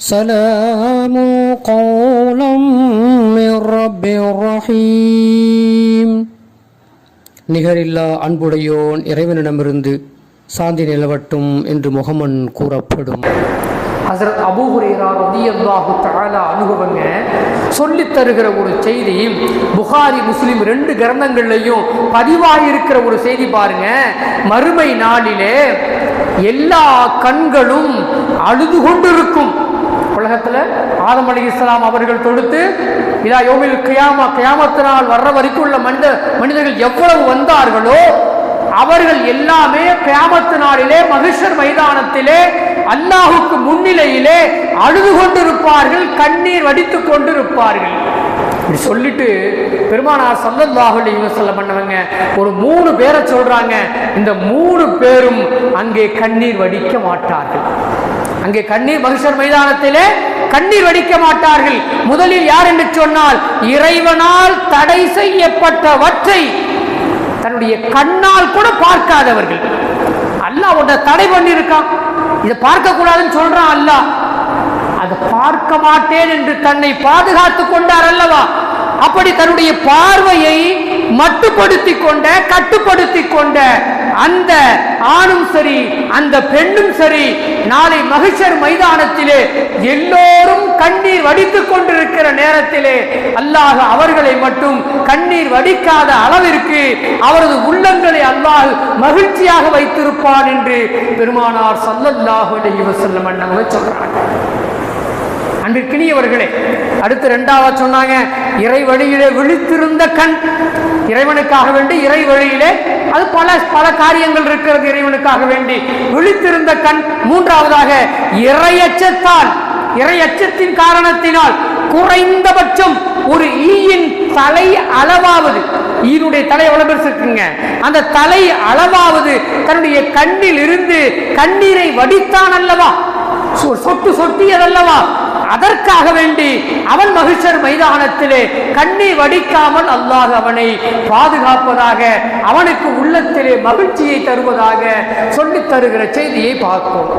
سلام قولا من رب رحيم நிகரில்லா அன்புடையோன் இறைவனிடமிருந்து சாந்தி நிலவட்டும் என்று முகமன் கூறப்படும் ஹசரத் அபூ ஹுரேரா ரதியல்லாஹு தஆலா அனுபவங்க சொல்லித் தருகிற ஒரு செய்தி புகாரி முஸ்லிம் ரெண்டு கிரந்தங்கள்லையும் பதிவாயிருக்கிற ஒரு செய்தி பாருங்க மறுமை நாளிலே எல்லா கண்களும் அழுது கொண்டிருக்கும் உலகத்தில் ஆதம் அலி இஸ்லாம் அவர்கள் தொடுத்து இதா யோமில் கியாமா கியாமத்தினால் வர்ற வரைக்கும் உள்ள மனித மனிதர்கள் எவ்வளவு வந்தார்களோ அவர்கள் எல்லாமே கியாமத்து நாளிலே மகிஷர் மைதானத்திலே அல்லாஹுக்கு முன்னிலையிலே அழுது கொண்டிருப்பார்கள் கண்ணீர் வடித்து கொண்டிருப்பார்கள். இப்படி சொல்லிட்டு பெருமானார் சல்லல்லாஹு அலைஹி வஸல்லம் பண்ணவங்க ஒரு மூணு பேரை சொல்றாங்க. இந்த மூணு பேரும் அங்கே கண்ணீர் வடிக்க மாட்டார்கள். அங்கே கண்ணீர் மகிஷர் மைதானத்திலே கண்ணீர் வடிக்க மாட்டார்கள். முதலில் யார் என்று சொன்னால் இறைவனால் தடை செய்யப்பட்டவற்றை தன்னுடைய கண்ணால் கூட பார்க்காதவர்கள். அல்லாஹ் உன்னை தடை பண்ணியிருக்கான். இதை பார்க்க கூடாதுன்னு சொல்றான் அல்லாஹ். அதை பார்க்க மாட்டேன் என்று தன்னை பாதுகாத்துக் கொண்டார் அல்லவா? அப்படி தன்னுடைய பார்வையை மட்டுப்படுத்தி கொண்ட கட்டுப்படுத்தி கொண்ட அந்த ஆணும் சரி அந்த பெண்ணும் சரி நாளை மகிஷர் மைதானத்திலே எல்லோரும் கண்ணீர் வடித்துக் கொண்டிருக்கிற நேரத்திலே அல்லாஹ் அவர்களை மட்டும் கண்ணீர் வடிக்காத அளவிற்கு அவரது உள்ளங்களை அல்லாஹ் மகிழ்ச்சியாக வைத்திருப்பான் என்று பெருமானார் சல்லல்லாஹு அலைஹி வஸல்லம் அண்ணவங்க சொல்றாங்க அன்பிற்கினியவர்களே அடுத்து ரெண்டாவது சொன்னாங்க இறை வழியிலே விழித்திருந்த கண். இறைவனுக்காக வேண்டி இறை வழியிலே அது பல பல காரியங்கள் இருக்கிறது இறைவனுக்காக வேண்டி. விழித்திருந்த கண் மூன்றாவதாக இறையச்சத்தால் இறையச்சத்தின் காரணத்தினால் குறைந்தபட்சம் ஒரு ஈயின் தலை அளவாவது. ஈனுடைய தலை எவ்வளவு பெருசு இருக்குங்க அந்த தலை அளவாவது தன்னுடைய கண்ணில் இருந்து கண்ணீரை வடித்தான் அல்லவா? சொட்டு சொட்டியதல்லவா? அதற்காக வேண்டி அவன் மகிழ்ச்சர் மைதானத்திலே கண்ணி வடிக்காமல் அல்லாஹ் அவனை பாதுகாப்பதாக அவனுக்கு உள்ளத்திலே மகிழ்ச்சியை தருவதாக சொல்லித் தருகிற செய்தியை பார்ப்போம்